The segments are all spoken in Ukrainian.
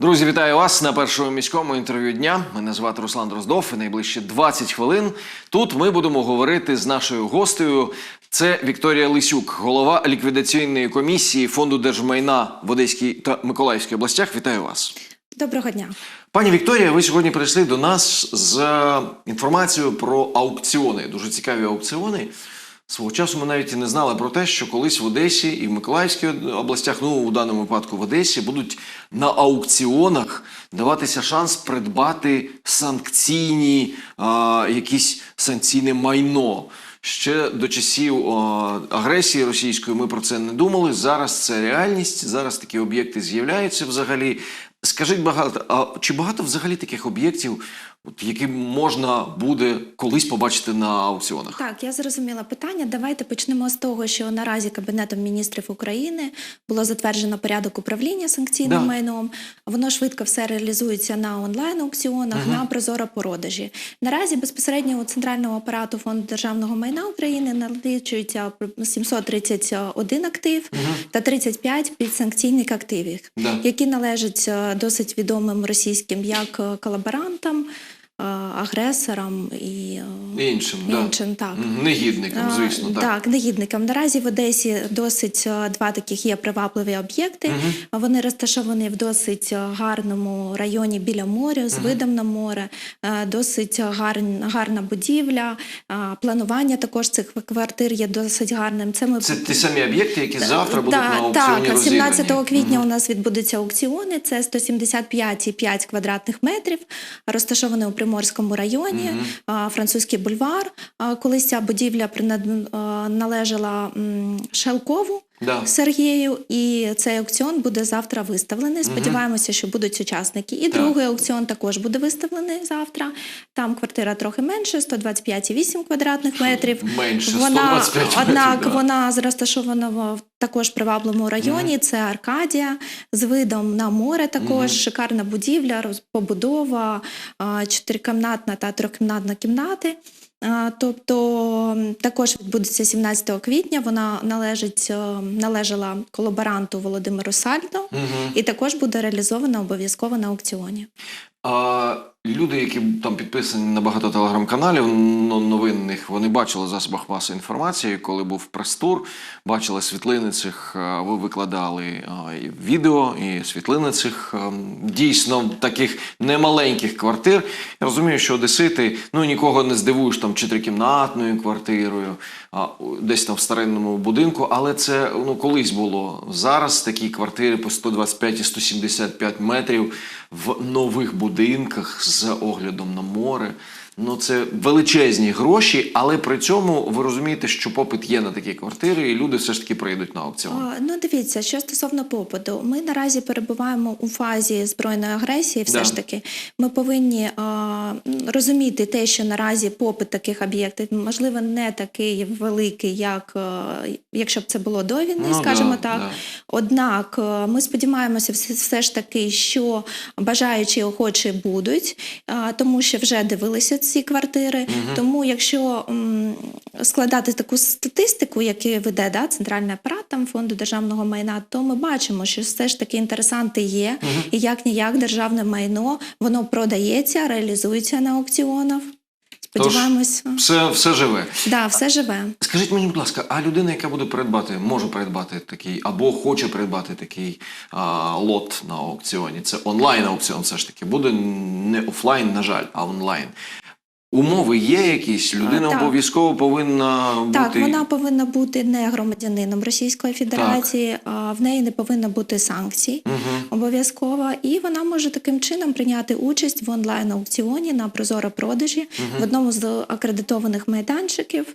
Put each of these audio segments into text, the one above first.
Друзі, вітаю вас на першому міському інтерв'ю дня. Мене звати Руслан Дроздов. І найближчі 20 хвилин. Тут ми будемо говорити з нашою гостею. Це Вікторія Лисюк, голова ліквідаційної комісії фонду держмайна в Одеській та Миколаївській областях. Вітаю вас. Доброго дня. Пані Вікторія, ви сьогодні прийшли до нас з інформацією про аукціони. Дуже цікаві аукціони. Свого часу ми навіть і не знали про те, що колись в Одесі і в Миколаївській областях, ну у даному випадку в Одесі, будуть на аукціонах даватися шанс придбати санкційні а, якісь санкційне майно. Ще до часів а, агресії російської ми про це не думали. Зараз це реальність. Зараз такі об'єкти з'являються взагалі. Скажіть багато, а чи багато взагалі таких об'єктів, які можна буде колись побачити на аукціонах? Так, я зрозуміла питання. Давайте почнемо з того, що наразі Кабінетом міністрів України було затверджено порядок управління санкційним Да. майном. Воно швидко все реалізується на онлайн аукціонах, на прозоро продажі. Наразі безпосередньо у центрального апарату фонду державного майна України налічується 731 актив та 35 підсанкційних активів, Да. які належать е, досить відомим російським як е, колаборантам, агресорам і е, Іншим, да. так. Негідникам, звісно, так. Так, негідникам. Наразі в Одесі досить е, два таких є привабливі об'єкти. Вони розташовані в досить е, гарному районі біля моря, з видом на море, Е, досить гарн- гарна будівля. Планування також цих квартир є досить гарним. Це ми Це ті самі об'єкти, які завтра будуть так, на аукціоні так, 17 розіграні. квітня у нас відбудуться аукціони. Це 175,5 квадратних метрів, розташовані у Приморському районі, а, французький бульвар. Колись ця будівля належала Шелкову. Да. Сергію, і цей аукціон буде завтра виставлений. Сподіваємося, що будуть учасники. І Так. другий аукціон також буде виставлений завтра. Там квартира трохи менше, 125,8 квадратних метрів. Менше, вона 125 однак метрів, да. вона розташована в також привабливому районі. Це Аркадія з видом на море. Також шикарна будівля, роз- побудова, чотирикімнатна та трьохкімнатна кімнати. Тобто також відбудеться 17 квітня. Вона належить е, належала колаборанту Володимиру Сальдо, і також буде реалізована обов'язково на аукціоні. А люди, які там підписані на багато телеграм-каналів новинних, вони бачили в засобах масової інформації, коли був прес-тур, бачили світлини цих, ви викладали і відео, і світлини цих дійсно таких немаленьких квартир. Я розумію, що одесити, ну нікого не здивуєш там чотирикімнатною квартирою, десь там в старинному будинку, але це ну, колись було. Зараз такі квартири по 125 і 175 метрів в нових будинках з оглядом на море. Ну, це величезні гроші, але при цьому ви розумієте, що попит є на такі квартири, і люди все ж таки прийдуть на аукціон. А, Ну, дивіться, що стосовно попиту, ми наразі перебуваємо у фазі збройної агресії. Все Да. ж таки, ми повинні а, розуміти те, що наразі попит таких об'єктів можливо не такий великий, як а, якщо б це було до війни, Ну, скажімо да, так. да. Однак е, ми сподіваємося, все, все ж таки, що бажаючі охочі будуть, а, тому що вже дивилися ці квартири. Тому, якщо м, складати таку статистику, яку веде да, центральний апарат там фонду державного майна, то ми бачимо, що все ж таки інтересанти є, і як ніяк державне майно воно продається, реалізується на аукціонах. Сподіваємось, Все, все живе. да, все живе. Скажіть мені, будь ласка, а людина, яка буде придбати, може придбати такий або хоче придбати такий а, лот на аукціоні, це онлайн аукціон, все ж таки буде не офлайн, на жаль, а онлайн. Умови є якісь, людина так. обов'язково повинна бути. Так, вона повинна бути не громадянином Російської Федерації, а в неї не повинно бути санкцій обов'язково. І вона може таким чином прийняти участь в онлайн аукціоні на прозоро продажі в одному з акредитованих майданчиків.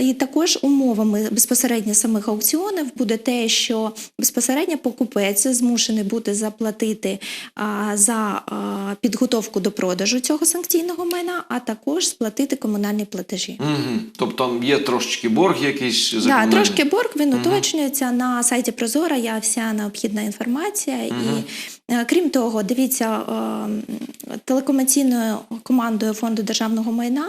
І також умовами безпосередньо самих аукціонів буде те, що безпосередньо покупець змушений буде заплатити за підготовку до продажу цього санкційного майна, а також сплатити комунальні платежі. Угу. Тобто там є трошечки борг якийсь за Да, трошки борг він уточнюється на сайті Прозора. Є вся необхідна інформація, і Е, Крім того, дивіться, е, телекомаційною командою фонду державного майна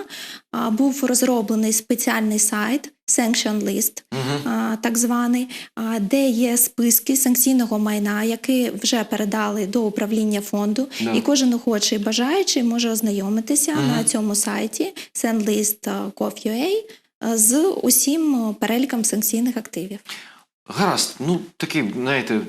е, був розроблений спеціальний сайт Sanction List, е, так званий, е, де є списки санкційного майна, які вже передали до управління фонду, Да. і кожен охочий бажаючий може ознайомитися на цьому сайті sendlist.gov.ua е, з усім е, переліком санкційних активів. Гаразд, ну такі, знаєте,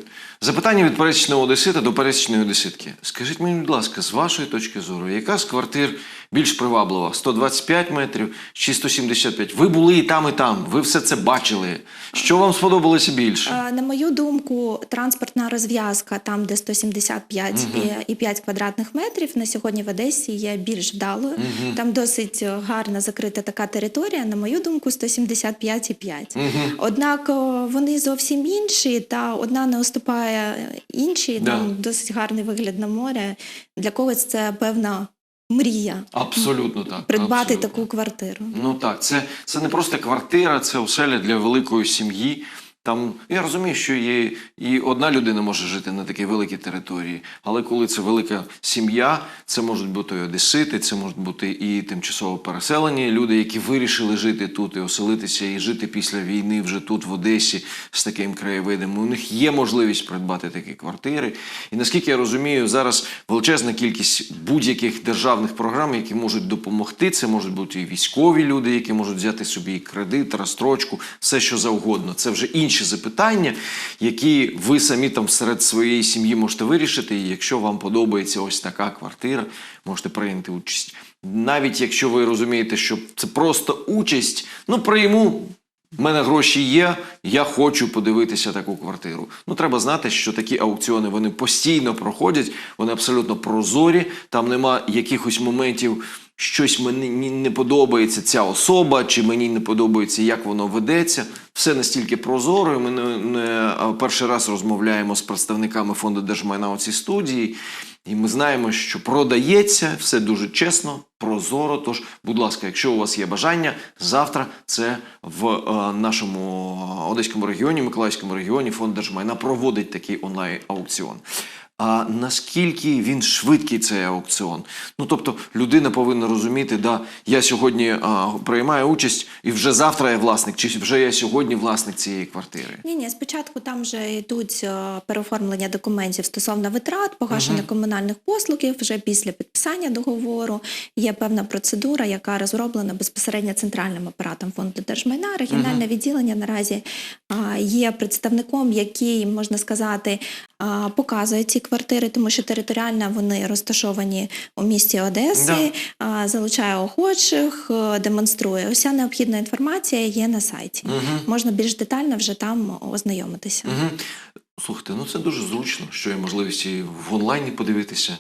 запитання від пересічного одесита до пересічної одеситки. Скажіть мені, будь ласка, з вашої точки зору, яка з квартир більш приваблива? 125 метрів чи 175? Ви були і там, і там. Ви все це бачили. Що вам сподобалося більше? Е, На мою думку, транспортна розв'язка, там де 175 і, і 5 квадратних метрів, на сьогодні в Одесі є більш вдалою. Там досить гарна закрита така територія. На мою думку, 175,5. Однак е, вони зовсім інші, та одна не уступає іншій. Да. Там досить гарний вигляд на море. Для когось це певна мрія Абсолютно так. придбати абсолютно. таку квартиру. Ну так, це, це не просто квартира, це оселя для великої сім'ї. Там я розумію, що є і одна людина може жити на такій великій території, але коли це велика сім'я, це можуть бути і одесити, це можуть бути і тимчасово переселені люди, які вирішили жити тут і оселитися, і жити після війни вже тут, в Одесі, з таким краєвидом. У них є можливість придбати такі квартири. І наскільки я розумію, зараз величезна кількість будь-яких державних програм, які можуть допомогти. Це можуть бути і військові люди, які можуть взяти собі кредит, розстрочку, все що завгодно. Це вже інші запитання, які ви самі там серед своєї сім'ї можете вирішити. І якщо вам подобається ось така квартира, можете прийняти участь. Навіть якщо ви розумієте, що це просто участь, ну прийму. У мене гроші є, я хочу подивитися таку квартиру. Ну треба знати, що такі аукціони вони постійно проходять, вони абсолютно прозорі. Там нема якихось моментів, щось мені не подобається ця особа, чи мені не подобається, як воно ведеться. Все настільки прозоро. Ми не, не перший раз розмовляємо з представниками фонду держмайна у цій студії. І ми знаємо, що продається все дуже чесно, прозоро. Тож, будь ласка, якщо у вас є бажання, завтра це в е, нашому Одеському регіоні, Миколаївському регіоні фонд держмайна проводить такий онлайн аукціон. А наскільки він швидкий цей аукціон? Ну тобто людина повинна розуміти, да, я сьогодні а, приймаю участь, і вже завтра я власник, чи вже я сьогодні власник цієї квартири. Ні, ні, спочатку там вже йдуть е, переоформлення документів стосовно витрат, погашення комунальних послуг. Вже після підписання договору є певна процедура, яка розроблена безпосередньо центральним апаратом фонду держмайна. Регіональне відділення наразі а, є представником, який можна сказати показує ці квартири, тому що територіально вони розташовані у місті Одеси, да. залучає охочих, е, демонструє. Уся необхідна інформація є на сайті. Можна більш детально вже там ознайомитися. Угу. Слухайте, ну це дуже зручно, що є можливість і в онлайні подивитися.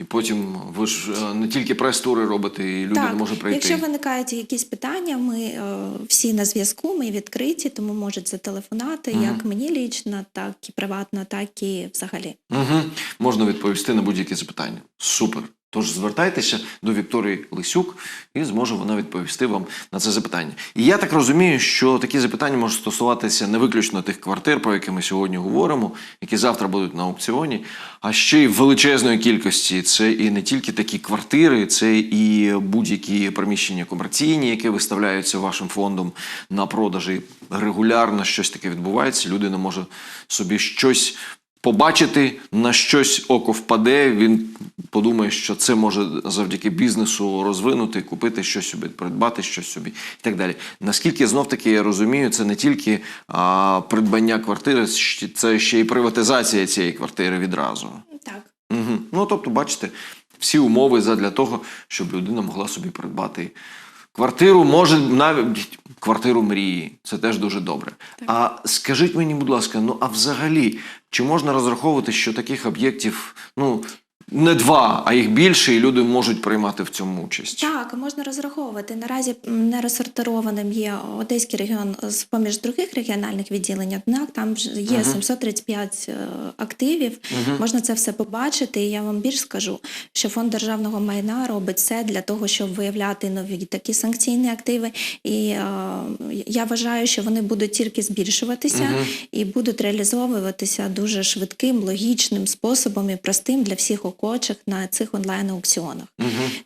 І потім ви ж е, не тільки прес-тури робите, і людина так, може прийти. якщо виникають якісь питання, ми е, всі на зв'язку, ми відкриті, тому можуть зателефонувати як мені лічно, так і приватно, так і взагалі. Угу. Можна відповісти на будь-які запитання. Супер. Тож звертайтеся до Вікторії Лисюк і зможе вона відповісти вам на це запитання. І я так розумію, що такі запитання можуть стосуватися не виключно тих квартир, про які ми сьогодні говоримо, які завтра будуть на аукціоні, а ще й величезної кількості. Це і не тільки такі квартири, це і будь-які приміщення комерційні, які виставляються вашим фондом на продажі. Регулярно щось таке відбувається. Людина може собі щось побачити, на щось око впаде, він подумає, що це може завдяки бізнесу розвинути, купити щось собі, придбати щось собі і так далі. Наскільки знов таки я розумію, це не тільки а, придбання квартири, це ще й приватизація цієї квартири відразу. Так. Угу. Ну тобто, бачите, всі умови задля того, щоб людина могла собі придбати. Квартиру може навіть квартиру мрії. Це теж дуже добре. А скажіть мені, будь ласка, ну а взагалі, чи можна розраховувати, що таких об'єктів, ну не два, а їх більше, і люди можуть приймати в цьому участь. Так, можна розраховувати. Наразі не розсортированим є Одеський регіон з поміж других регіональних відділень. Однак там є 735 е, активів. Можна це все побачити. І я вам більш скажу, що фонд державного майна робить все для того, щоб виявляти нові такі санкційні активи. І е, я вважаю, що вони будуть тільки збільшуватися і будуть реалізовуватися дуже швидким, логічним способом і простим для всіх охочих на цих онлайн-аукціонах.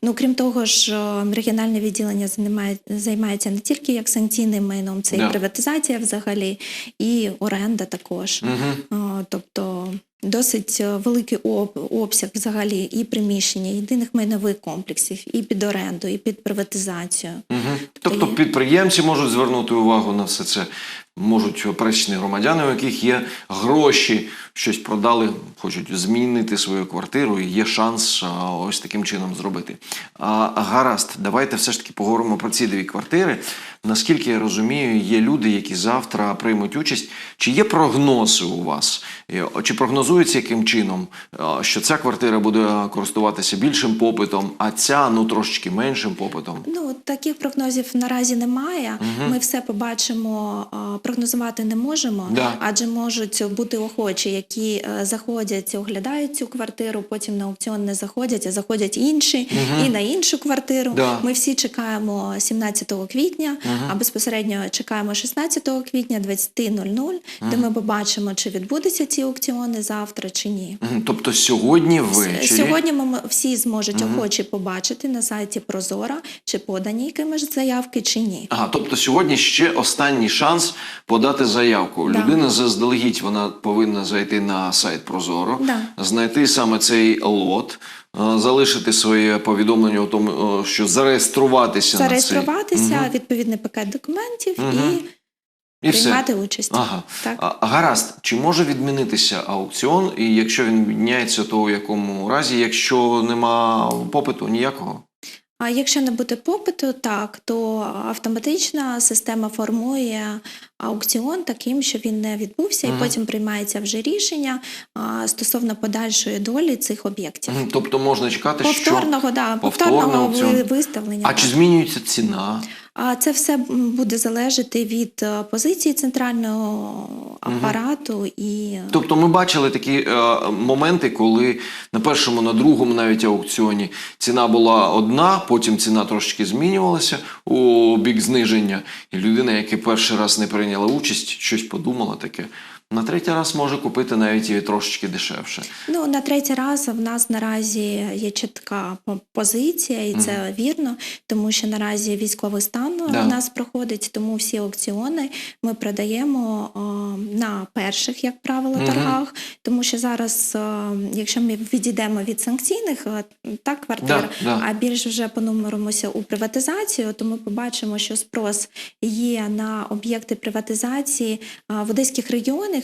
Ну крім того ж, е, регіональне відділення займає, займається не тільки як санкційним майном, це Да. і приватизація взагалі, і оренда також. Е, Тобто досить е, великий об- обсяг взагалі і приміщення, і єдиних майнових комплексів, і під оренду, і під приватизацію. Мгм. Тобто є- підприємці можуть звернути увагу на все це, можуть пересічні громадяни, у яких є гроші, щось продали, хочуть змінити свою квартиру, і є шанс ось таким чином зробити. А, гаразд, давайте все ж таки поговоримо про ці дві квартири. Наскільки я розумію, є люди, які завтра приймуть участь. Чи є прогнози у вас? Чи прогнозується яким чином, що ця квартира буде користуватися більшим попитом, а ця ну трошечки меншим попитом? Ну таких прогнозів наразі немає. Ми все побачимо, прогнозувати не можемо, Да. адже можуть бути охочі, які е, заходять, оглядають цю квартиру, потім на аукціон не заходять, а заходять інші і на іншу квартиру. Да. Ми всі чекаємо 17 квітня, а безпосередньо чекаємо 16 квітня 20.00, де ми побачимо, чи відбудуться ці аукціони завтра чи ні. Тобто сьогодні ввечері. Сьогодні ми всі зможуть охочі побачити на сайті Прозора, чи подані якимись заявки, чи ні. Ага, тобто сьогодні ще останній шанс подати заявку. Да. Людина заздалегідь вона повинна зайти на сайт Прозоро, Да. знайти саме цей лот, е, залишити своє повідомлення у тому, е, що зареєструватися на Зареєструватися, цей. Відповідний пакет документів Мгм. і і все. приймати участь. Ага. Так. А гаразд, чи може відмінитися аукціон, і якщо він відміняється, то у якому разі, якщо нема попиту ніякого? А якщо не буде попиту, так то автоматична система формує аукціон таким, що він не відбувся, Мгм. і потім приймається вже рішення а, стосовно подальшої долі цих об'єктів. Тобто можна чекати, що Повторного, да, повторного повторного ви- аукціон. виставлення. а так. чи змінюється ціна? А це все буде залежати від е, позиції центрального апарату і Тобто ми бачили такі е, моменти, коли на першому, на другому навіть аукціоні ціна була одна, потім ціна трошечки змінювалася у бік зниження, і людина, яка перший раз не прийняла участь, щось подумала таке. На третій раз може купити навіть і трошечки дешевше. ну на третій раз в нас наразі є чітка позиція, і це вірно, тому що наразі військовий стан Да. у нас проходить, тому всі аукціони ми продаємо е, на перших, як правило, торгах. Тому що зараз, е, якщо ми відійдемо від санкційних е, так квартир, Да, да. а більш вже понумеримося у приватизацію, то ми побачимо, що спрос є на об'єкти приватизації в одеських регіонах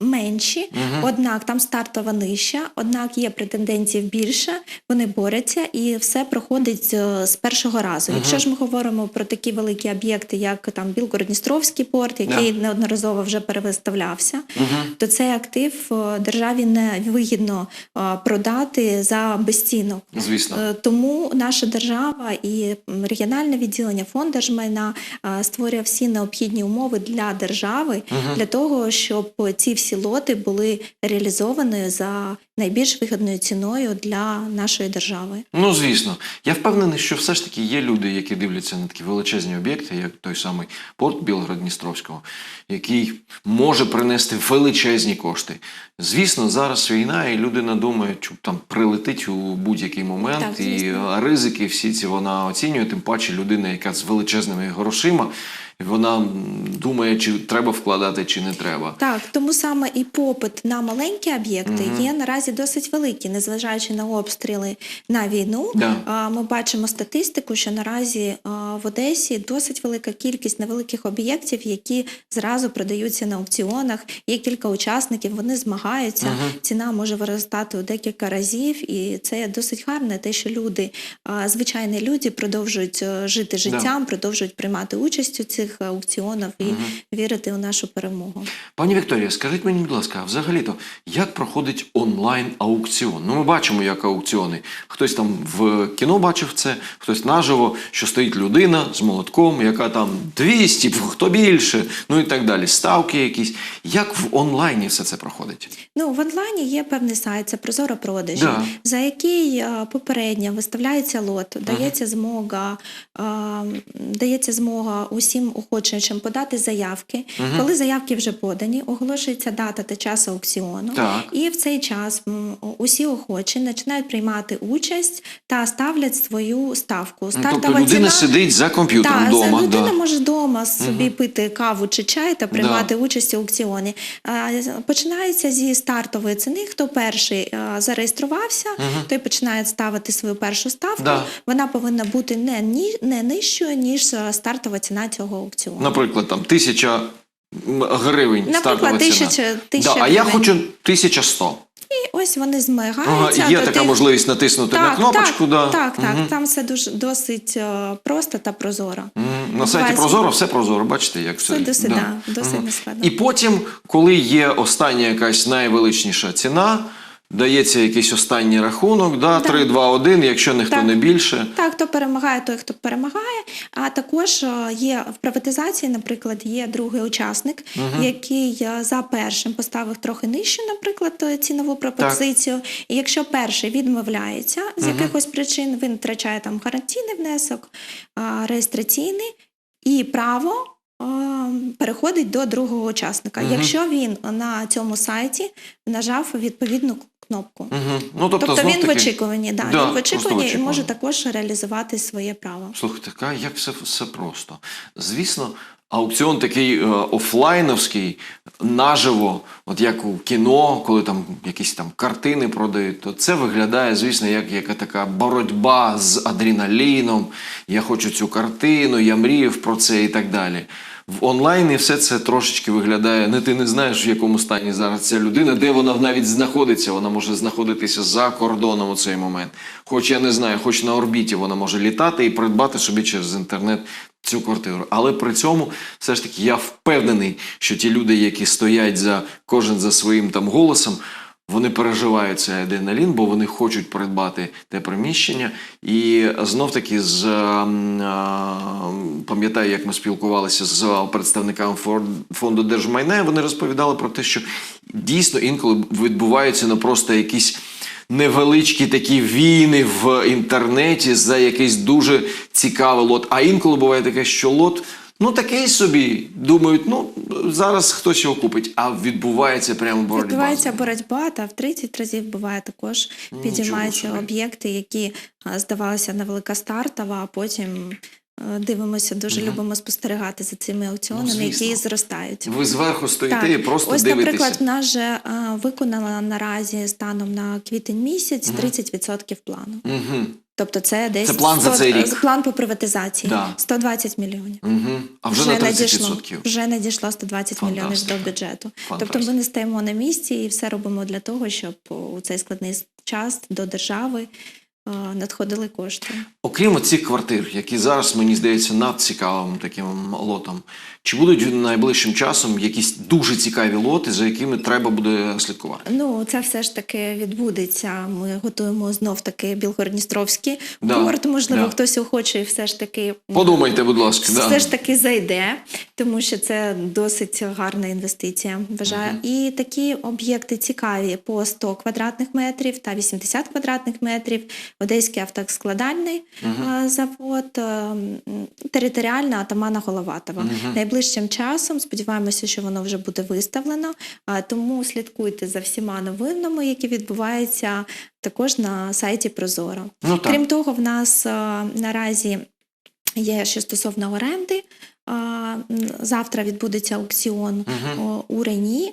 менші, однак там стартова нижча, однак є претендентів більше, вони борються і все проходить з першого разу. Якщо ж ми говоримо про такі великі об'єкти, як там Білгород-Дністровський порт, який неодноразово вже перевиставлявся, то цей актив е, державі не вигідно е, продати за безцінок. Звісно. Е, Тому наша держава і регіональне відділення фонд держмайна створює всі необхідні умови для держави для того, щоб ці всі лоти були реалізовані за найбільш вигідною ціною для нашої держави. Ну, звісно, я впевнений, що все ж таки є люди, які дивляться на такі величезні об'єкти, як той самий порт Білгород-Дністровського, який може принести величезні кошти. Звісно, зараз війна, і людина думає, що там прилетить у будь-який момент, Так, і ризики всі ці вона оцінює. Тим паче людина, яка з величезними грошима, вона думає, чи треба вкладати, чи не треба. Так, тому саме і попит на маленькі об'єкти є наразі досить великий, незважаючи на обстріли на війну. Да. Ми бачимо статистику, що наразі в Одесі досить велика кількість невеликих об'єктів, які зразу продаються на аукціонах. Є кілька учасників, вони змагаються. Ціна може виростати у декілька разів, і це досить гарне, те, що люди, звичайні люди, продовжують е, жити життям, продовжують приймати участь у цих аукціонах і вірити у нашу перемогу. Пані Вікторія, скажіть мені, будь ласка, взагалі-то як проходить онлайн онлайн-аукціон. Ну, ми бачимо, як аукціони. Хтось там в кіно бачив це, хтось наживо, що стоїть людина з молотком, яка там 200, хто більше, ну і так далі. Ставки якісь. Як в онлайні все це проходить? Ну, в онлайні є певний сайт, це Прозоро продажі, Да. за який е, попередньо виставляється лот, дається змога, е, дається змога усім охочуючим подати заявки. Коли заявки вже подані, оголошується дата та час аукціону. Так. І в цей час усі охочі починають приймати участь та ставлять свою ставку. Ну, Стартова тобто людина ціна сидить за комп'ютером так, вдома. людина Да. може вдома собі пити каву чи чай та приймати участь у аукціоні. Починається зі стартової ціни. Хто перший зареєструвався, той починає ставити свою першу ставку. Да. Вона повинна бути не, ні, не нижчою, ніж стартова ціна цього аукціону. Наприклад, там тисяча гривень Наприклад, стартова ціна. тисяча- тисяча да, а я хочу 1100. І ось вони Ага, є така тих- можливість натиснути на кнопочку. так, да. так, так. Мгм. Там все дуже досить е, просто та прозоро. Мгм. На сайті Прозоро все прозоро, бачите, як все. Все досить, Да. да, досить Мгм. нескладно. І потім, коли є остання якась найвеличніша ціна, дається якийсь останній рахунок, да, 3, 2, 1, якщо ніхто Так. не більше. Так, хто перемагає, той, хто перемагає. А також е, є в приватизації, наприклад, є другий учасник, який е, за першим поставив трохи нижчу, наприклад, е, цінову пропозицію. І якщо перший відмовляється з якихось причин, він втрачає там гарантійний внесок, реєстраційний і право. Переходить до другого учасника, якщо він на цьому сайті нажав відповідну кнопку. Угу. Ну, тобто, Тобто він в очікуванні, да, Да, він в очікуванні і може також реалізувати своє право. Слухайте, як все, все просто. Звісно, аукціон такий е, офлайновський, наживо, от як у кіно, коли там якісь там картини продають, то це виглядає, звісно, як яка така боротьба з адреналіном. Я хочу цю картину, я мріяв про це і так далі. В онлайні все це трошечки виглядає. Не ти не знаєш, в якому стані зараз ця людина, де вона навіть знаходиться. Вона може знаходитися за кордоном у цей момент. Хоч я не знаю, хоч на орбіті вона може літати і придбати собі через інтернет цю квартиру. Але при цьому все ж таки я впевнений, що ті люди, які стоять за кожен за своїм там голосом. Вони переживають цей адреналін, бо вони хочуть придбати те приміщення. І знов таки з ем, ем, пам'ятаю, як ми спілкувалися з представниками фонду держмайна. Вони розповідали про те, що дійсно інколи відбуваються не просто якісь невеличкі такі війни в інтернеті за якийсь дуже цікавий лот. А інколи буває таке, що лот. Ну, такий собі. Думають, ну зараз хтось його купить, а відбувається прямо боротьба. Відбувається боротьба, та в 30 разів буває також Нічого підіймаються об'єкти, які а, здавалися невелика стартова, а потім е, дивимося, дуже любимо спостерігати за цими аукціонами, Ну, які зростають. Ви зверху стоїте і просто Ось, дивитеся. наприклад, в нас же е, виконала наразі станом на квітень місяць 30% плану. Угу. Тобто це десь Це план за цей рік? план по приватизації. Да. 120 мільйонів. Угу. А вже, на 30%. надійшло, вже надійшло 120 мільйонів до бюджету. Фантастика. Тобто ми не стоїмо на місці і все робимо для того, щоб у цей складний час до держави надходили кошти. Окрім цих квартир, які зараз, мені здається, надцікавим таким лотом, чи будуть найближчим часом якісь дуже цікаві лоти, за якими треба буде слідкувати? Ну, це все ж таки відбудеться. Ми готуємо знов таки Білгородністровський Да, порт. Можливо, да. хтось охоче все ж таки Подумайте, будь ласка, все да. ж таки зайде, тому що це досить гарна інвестиція. Вважаю. І такі об'єкти цікаві по 100 квадратних метрів та 80 квадратних метрів. Одеський автоскладальний е, завод, е, територіальна атамана Головатова. Найближчим часом сподіваємося, що воно вже буде виставлено. Тому слідкуйте за всіма новинами, які відбуваються також на сайті Прозоро. Ну, так. Крім того, в нас е, наразі є що стосовно оренди. Завтра відбудеться аукціон о, у Рені.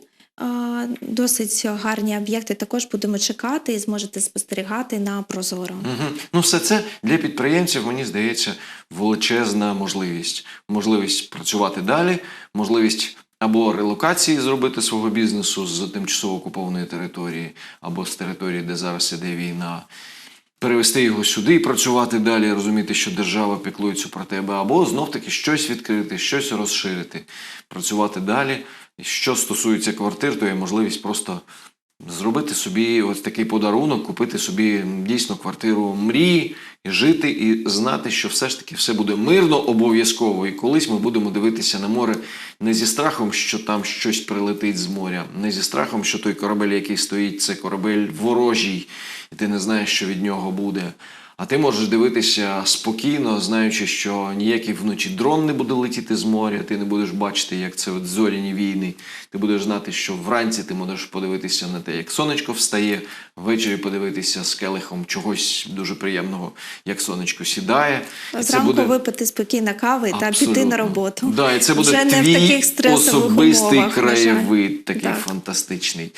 Досить гарні об'єкти також будемо чекати і зможете спостерігати на Прозоро. Угу. Ну, все це для підприємців, мені здається, величезна можливість. Можливість працювати далі, можливість або релокації зробити свого бізнесу з тимчасово окупованої території, або з території, де зараз іде війна. Перевести його сюди і працювати далі, розуміти, що держава піклується про тебе, або знов таки щось відкрити, щось розширити, працювати далі. Що стосується квартир, то є можливість просто зробити собі ось такий подарунок, купити собі дійсно квартиру мрії, і жити, і знати, що все ж таки все буде мирно, обов'язково. І колись ми будемо дивитися на море не зі страхом, що там щось прилетить з моря, не зі страхом, що той корабель, який стоїть, це корабель ворожий, і ти не знаєш, що від нього буде. А ти можеш дивитися спокійно, знаючи, що ніякий вночі дрон не буде летіти з моря, ти не будеш бачити, як це от зоряні війни. Ти будеш знати, що вранці ти можеш подивитися на те, як сонечко встає, ввечері подивитися з келихом чогось дуже приємного, як сонечко сідає. І Зранку випити спокійно кави та піти на роботу. Да, і це буде Вже не в таких особистий умовах, краєвид, такий Так. фантастичний.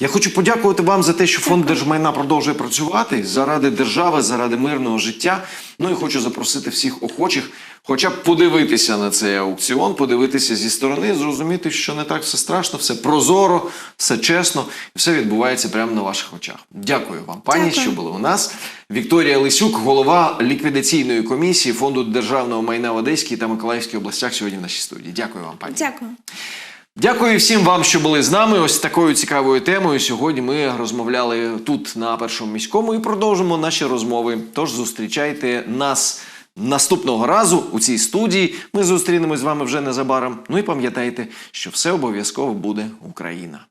Я хочу подякувати вам за те, що фонд держмайна продовжує працювати заради держави, заради мирного життя. Ну і хочу запросити всіх охочих, хоча б подивитися на цей аукціон, подивитися зі сторони, зрозуміти, що не так все страшно, все прозоро, все чесно, і все відбувається прямо на ваших очах. Дякую вам, пані, Дякую. що були у нас. Вікторія Лисюк, голова ліквідаційної комісії фонду державного майна в Одеській та Миколаївській областях, сьогодні в нашій студії. Дякую вам, пані. Дякую. Дякую всім вам, що були з нами. Ось такою цікавою темою. Сьогодні ми розмовляли тут на першому міському і продовжимо наші розмови. Тож зустрічайте нас наступного разу у цій студії. Ми зустрінемось з вами вже незабаром. Ну і пам'ятайте, що все обов'язково буде Україна.